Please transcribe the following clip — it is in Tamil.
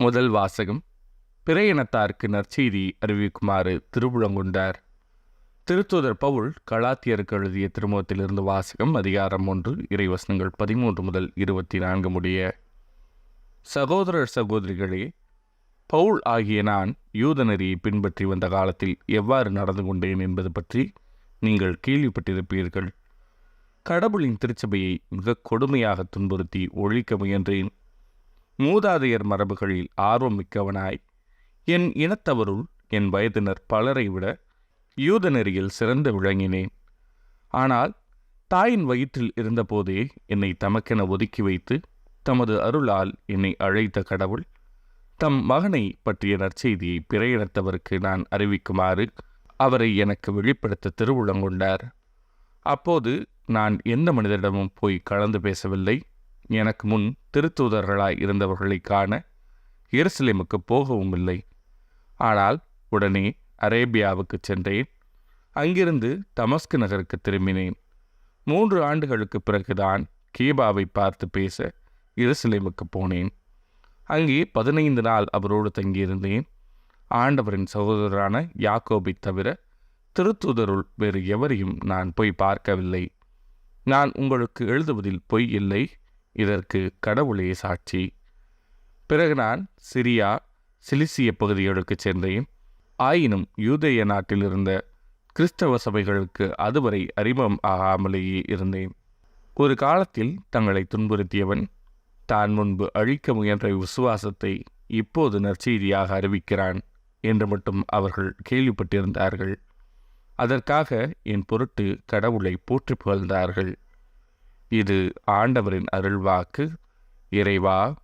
முதல் வாசகம் பிற நற்செய்தி அறிவிக்குமாறு திருவுளங்குண்டார். திருத்தூதர் பவுல் கலாத்தியருக்கு எழுதிய திருமுகத்திலிருந்து வாசகம் அதிகாரம் ஒன்று இறைவசனங்கள் பதிமூன்று முதல் இருபத்தி நான்கு முடிய. சகோதரர் சகோதரிகளே பவுல் ஆகிய நான் யூத நெறியை பின்பற்றி வந்த காலத்தில் எவ்வாறு நடந்து கொண்டேன் என்பது பற்றி நீங்கள் கேள்விப்பட்டிருப்பீர்கள். கடவுளின் திருச்சபையை மிக கொடுமையாக துன்புறுத்தி ஒழிக்க முயன்றேன். மூதாதையர் மரபுகளில் ஆர்வம் மிக்கவனாய். என் இனத்தவருள் என் வயதினர் பலரை விட யூத நெறியில் சிறந்து விளங்கினேன். ஆனால் தாயின் வயிற்றில் இருந்தபோதே என்னை தமக்கென ஒதுக்கி வைத்து தமது அருளால் என்னை அழைத்த கடவுள் தம் மகனை பற்றிய நற்செய்தியை பிற இனத்தவருக்கு நான் அறிவிக்குமாறு அவரை எனக்கு வெளிப்படுத்த திருவுளங்கொண்டார். அப்போது நான் எந்த மனிதரிடமும் போய் கலந்து பேசவில்லை. எனக்கு முன் திருத்தூதர்களாய் இருந்தவர்களை காண எருசலேமுக்கு போகவும் இல்லை. ஆனால் உடனே அரேபியாவுக்கு சென்றேன். அங்கிருந்து தமஸ்கு நகருக்கு திரும்பினேன். மூன்று ஆண்டுகளுக்கு பிறகுதான் கீபாவை பார்த்து பேச எருசலேமுக்கு போனேன். அங்கே பதினைந்து நாள் அவரோடு தங்கியிருந்தேன். ஆண்டவரின் சகோதரரான யாக்கோபை தவிர திருத்தூதருள் வேறு எவரையும் நான் போய் பார்க்கவில்லை. நான் உங்களுக்கு எழுதுவதில் பொய் இல்லை. இதற்கு கடவுளே சாட்சி. பிறகு நான் சிரியா சிலிசிய பகுதிகளுக்கு சென்றேன். ஆயினும் யூதேய நாட்டில் இருந்த கிறிஸ்தவ சபைகளுக்கு அதுவரை அறிமுகம் ஆகாமலேயே இருந்தேன். ஒரு காலத்தில் தங்களை துன்புறுத்தியவன் தான் முன்பு அழிக்க முயன்ற விசுவாசத்தை இப்போது நற்செய்தியாக அறிவிக்கிறான் என்று மட்டும் அவர்கள் கேள்விப்பட்டிருந்தார்கள். அதற்காக என் பொருட்டு கடவுளை போற்றி புகழ்ந்தார்கள். இது ஆண்டவரின் அருள்வாக்கு. இறைவா